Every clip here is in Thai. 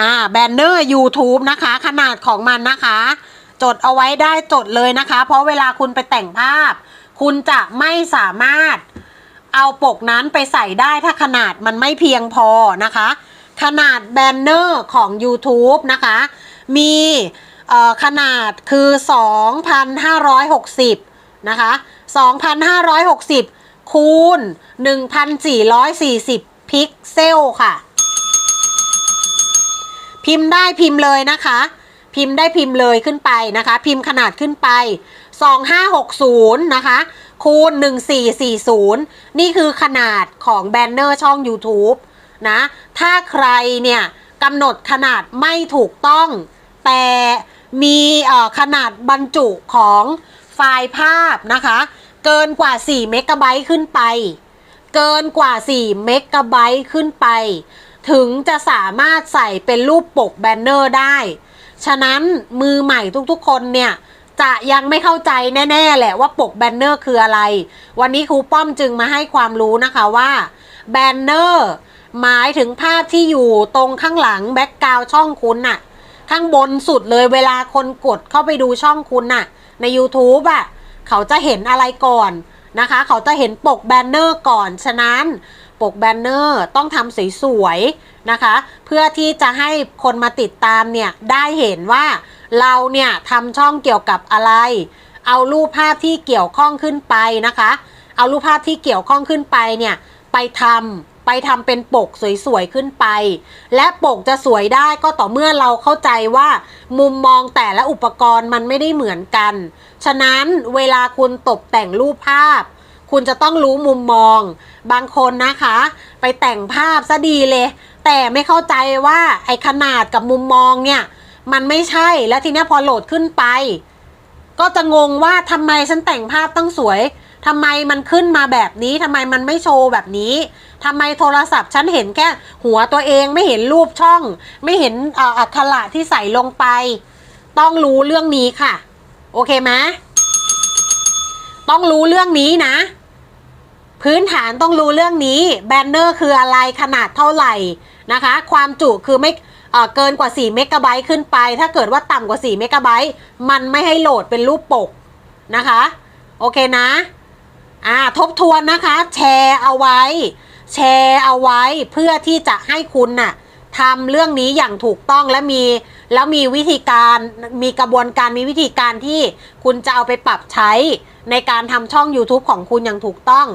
อ่าแบนเนอร์ YouTube นะคะ ขนาดของมันนะคะ จดเอาไว้ได้จดเลยนะคะ เพราะเวลาคุณไปแต่งภาพ คุณจะไม่สามารถเอาปกนั้นไปใส่ได้ถ้าขนาดมันไม่เพียงพอนะคะ ขนาดแบนเนอร์ของ YouTube นะคะ มีเอ่อขนาดคือ 2,560 นะคะ 2,560 คูณ 1,440 พิกเซลค่ะ พิมพ์ได้พิมพ์เลยนะคะ พิมพ์ได้พิมพ์เลยขึ้นไปนะคะ พิมพ์ขนาดขึ้นไป 2560 นะคะคูณ 1440 นี่คือขนาดของแบนเนอร์ช่อง YouTube นะ ถ้าใครเนี่ยกำหนดขนาดไม่ถูกต้อง แต่มีเอ่อขนาดบรรจุของไฟล์ภาพนะคะ เกินกว่า 4 เมกะไบต์ขึ้นไป เกินกว่า 4 เมกะไบต์ขึ้นไป ถึงจะสามารถใส่เป็นรูปปกแบนเนอร์ได้ ฉะนั้นมือใหม่ทุกๆคนเนี่ยจะยังไม่เข้าใจแน่ๆแหละว่าปกแบนเนอร์คืออะไร วันนี้ครูป้อมจึงมาให้ความรู้นะคะว่าแบนเนอร์หมายถึงภาพที่อยู่ตรงข้างหลังแบ็กกราวช่องคุณน่ะ ข้างบนสุดเลยเวลาคนกดเข้าไปดูช่องคุณน่ะ ใน YouTube อะ เขาจะเห็นอะไรก่อนนะคะ เขาจะเห็นปกแบนเนอร์ก่อน ฉะนั้น ปกแบนเนอร์ต้องทำสวยๆนะคะ เพื่อที่จะให้คนมาติดตามเนี่ยได้เห็นว่าเราเนี่ยทำช่องเกี่ยวกับอะไร เอารูปภาพที่เกี่ยวข้องขึ้นไปนะคะ เอารูปภาพที่เกี่ยวข้องขึ้นไปเนี่ยไปทำไปทำเป็นปกสวยๆขึ้นไป และปกจะสวยได้ก็ต่อเมื่อเราเข้าใจว่า มุมมองแต่ละอุปกรณ์มันไม่ได้เหมือนกัน ฉะนั้นเวลาคุณตกแต่งรูปภาพ คุณจะต้องรู้มุมมอง บางคนนะคะ ไปแต่งภาพซะดีเลย แต่ไม่เข้าใจว่าไอ้ขนาดกับมุมมองเนี่ย มันไม่ใช่แล้วทีนี้พอโหลดขึ้นไป ก็จะงงว่าทำไมฉันแต่งภาพตั้งสวยทำไมมันขึ้นมาแบบนี้ทำไมมันไม่โชว์แบบนี้ทำไมโทรศัพท์ฉันเห็นแค่หัวตัวเองไม่เห็นรูปช่อง ไม่เห็นอักขระที่ใส่ลงไป ต้องรู้เรื่องนี้ค่ะ โอเคไหมต้องรู้เรื่องนี้นะ พื้นฐานต้องรู้เรื่องนี้แบนเนอร์คืออะไรขนาดเท่าไหร่นะคะ ความจุคือไม่เกินกว่า 4 เมกะไบต์ขึ้นไป ถ้าเกิดว่าต่ำกว่า 4 เมกะไบต์มันไม่ให้โหลดเป็นรูปปกนะคะ โอเคนะอ่าทบทวนนะคะ แชร์เอาไว้ แชร์เอาไว้เพื่อที่จะให้คุณน่ะทำเรื่องนี้อย่างถูกต้องและมีแล้วมีวิธีการมีกระบวนการมีวิธีการที่คุณจะเอาไปปรับใช้ในการทำช่อง YouTube ของคุณอย่างถูกต้อง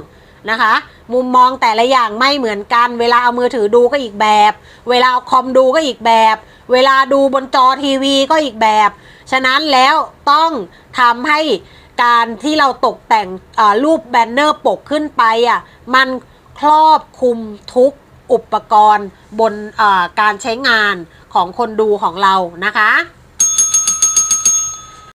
นะคะ มุมมองแต่ละอย่างไม่เหมือนกัน เวลาเอามือถือดูก็อีกแบบ เวลาเอาคอมดูก็อีกแบบ เวลาดูบนจอทีวีก็อีกแบบ ฉะนั้นแล้วต้องทำให้การที่เราตกแต่งรูปแบนเนอร์ปกขึ้นไปอะมันครอบคลุมทุกอุปกรณ์บนการใช้งานของคนดูของเรานะคะ